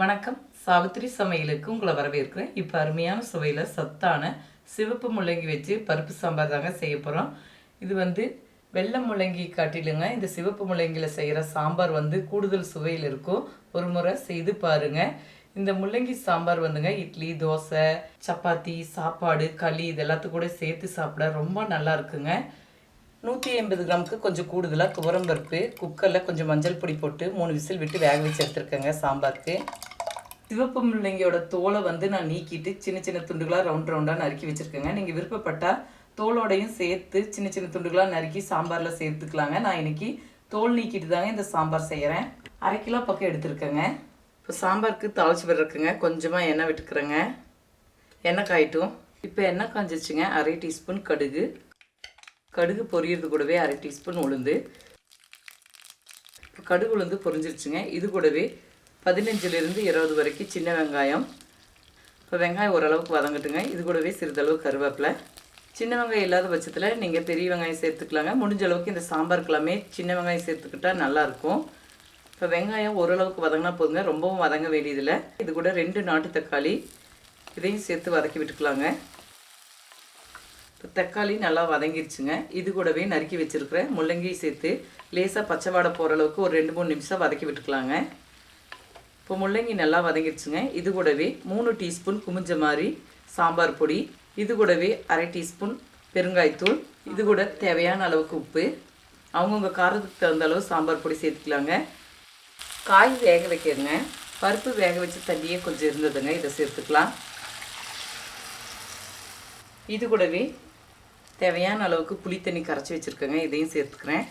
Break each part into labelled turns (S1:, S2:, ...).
S1: வணக்கம். சாவித்திரி சமையலுக்கு உங்களை வரவேற்கிறேன். இப்போ அருமையான சுவையில் சத்தான சிவப்பு முள்ளங்கி வச்சு பருப்பு சாம்பார் தாங்க செய்ய போகிறோம் இது வந்து வெள்ளை முள்ளங்கி காட்டிலுங்க. இந்த சிவப்பு முள்ளங்கியில் செய்கிற சாம்பார் வந்து கூடுதல் சுவையில் இருக்கும். ஒரு முறை செய்து பாருங்க. இந்த முள்ளங்கி சாம்பார் வந்துங்க இட்லி தோசை சப்பாத்தி சாப்பாடு களி இது கூட சேர்த்து சாப்பிட ரொம்ப நல்லா இருக்குங்க. நூற்றி ஐம்பது கிராமுக்கு கொஞ்சம் கூடுதலாக துவரம் பருப்பு குக்கரில் கொஞ்சம் மஞ்சள் பொடி போட்டு மூணு விசில் விட்டு வேக வச்சு எடுத்துருக்கேங்க சாம்பாருக்கு. சிவப்பு முள்ளங்கியோட தோலை வந்து நான் நீக்கிட்டு சின்ன சின்ன துண்டுகளாக ரவுண்ட் ரவுண்டாக நறுக்கி வச்சுருக்கேங்க. நீங்கள் விருப்பப்பட்டால் தோலோடையும் சேர்த்து சின்ன சின்ன துண்டுகளாக நறுக்கி சாம்பாரில் சேர்த்துக்கலாங்க. நான் இன்னைக்கு தோல் நீக்கிட்டு தாங்க இந்த சாம்பார் செய்கிறேன் அரை கிலோ பக்கம் எடுத்துருக்கேங்க. இப்போ சாம்பாருக்கு தாளிச்சு விடுறதுக்குங்க கொஞ்சமாக எண்ணெய் விட்டுக்கிறேங்க. எண்ணெய் காயிட்டும். இப்போ எண்ணெய் காஞ்சிச்சுங்க அரை டீஸ்பூன் கடுகு. கடுகு பொரியறது கூடவே அரை டீஸ்பூன் உளுந்து. இப்போ கடுகு உளுந்து பொரிஞ்சிருச்சுங்க. இது கூடவே பதினஞ்சுலேருந்து இருபது வரைக்கும் சின்ன வெங்காயம். இப்போ வெங்காயம் ஓரளவுக்கு வதங்கட்டுங்க. இது கூடவே சிறிதளவு கருவேப்பிலை. சின்ன வெங்காயம் இல்லாத பட்சத்தில் நீங்கள் பெரிய வெங்காயம் சேர்த்துக்கலாங்க. முடிஞ்ச அளவுக்கு இந்த சாம்பாருக்கெல்லாமே சின்ன வெங்காயம் சேர்த்துக்கிட்டா நல்லாயிருக்கும். இப்போ வெங்காயம் ஓரளவுக்கு வதங்கினா போதுங்க. ரொம்பவும் வதங்க வேண்டியதில்லை. இது கூட ரெண்டு நாட்டு தக்காளி. இதையும் சேர்த்து வதக்கி விட்டுக்கலாங்க. இப்போ தக்காளி நல்லா வதங்கிருச்சுங்க. இது கூடவே நறுக்கி வச்சுருக்கிறேன் முள்ளங்கி சேர்த்து லேசாக பச்சை வாடை போகிற அளவுக்கு ஒரு ரெண்டு மூணு நிமிஷம் வதக்கி விட்டுக்கலாங்க. இப்போ முள்ளங்கி நல்லா வதங்கிடுச்சுங்க இது கூடவே மூணு டீஸ்பூன் குமிஞ்ச மாதிரி சாம்பார் பொடி இது கூடவே அரை டீஸ்பூன் பெருங்காய்த்தூள் இது கூட தேவையான அளவுக்கு உப்பு. அவங்கவுங்க காரத்துக்கு தகுந்த அளவு சாம்பார் பொடி சேர்த்துக்கலாங்க. காய் வேக வைக்கிறங்க பருப்பு வேக வச்சு தண்ணியே கொஞ்சம் இருந்ததுங்க. இதை சேர்த்துக்கலாம். இது கூடவே தேவையான அளவுக்கு புளி தண்ணி கரைச்சி வச்சுருக்கேங்க. இதையும் சேர்த்துக்கிறேன்.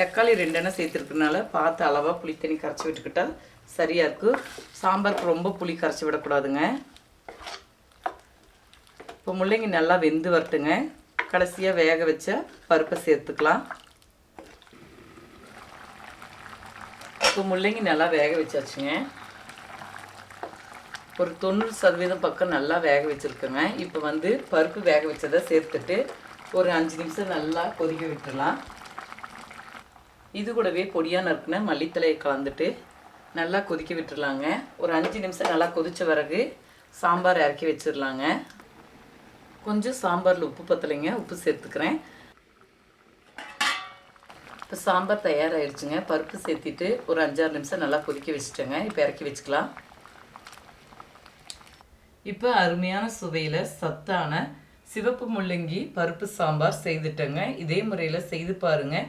S1: தக்காளி ரெண்டெண்ணெய் சேர்த்துருக்கனால பார்த்து அளவாக புளி தண்ணி கரைச்சி விட்டுக்கிட்டால் சரியாக இருக்கும் சாம்பாருக்கு ரொம்ப புளி கரைச்சி விடக்கூடாதுங்க. இப்போ முள்ளங்கி நல்லா வெந்து வரட்டுங்க. கடைசியாக வேக வச்ச பருப்பை சேர்த்துக்கலாம். இப்போ முள்ளங்கி நல்லா வேக வச்சாச்சுங்க. ஒரு தொண்ணூறு சதவீதம் பக்கம் நல்லா வேக வச்சுருக்கோங்க. இப்போ வந்து பருப்பு வேக வச்சதை சேர்த்துட்டு ஒரு அஞ்சு நிமிஷம் நல்லா கொதிக்க விட்டுடலாம் இது கூடவே பொடியாக நறுக்குன மல்லித்தலையை கலந்துட்டு நல்லா கொதிக்க விட்டுடலாங்க ஒரு அஞ்சு நிமிஷம் நல்லா கொதித்த பிறகு சாம்பார் இறக்கி வச்சிடலாங்க கொஞ்சம் சாம்பாரில் உப்பு பத்தலைங்க உப்பு சேர்த்துக்கிறேன். இப்போ சாம்பார் தயாராகிடுச்சுங்க பருப்பு சேர்த்திட்டு ஒரு அஞ்சாறு நிமிஷம் நல்லா கொதிக்க வச்சுட்டேங்க. இப்போ இறக்கி வச்சுக்கலாம். இப்போ அருமையான சுவையில் சத்தான சிவப்பு முள்ளங்கி பருப்பு சாம்பார் செய்துட்டேங்க. இதே முறையில் செய்து பாருங்கள்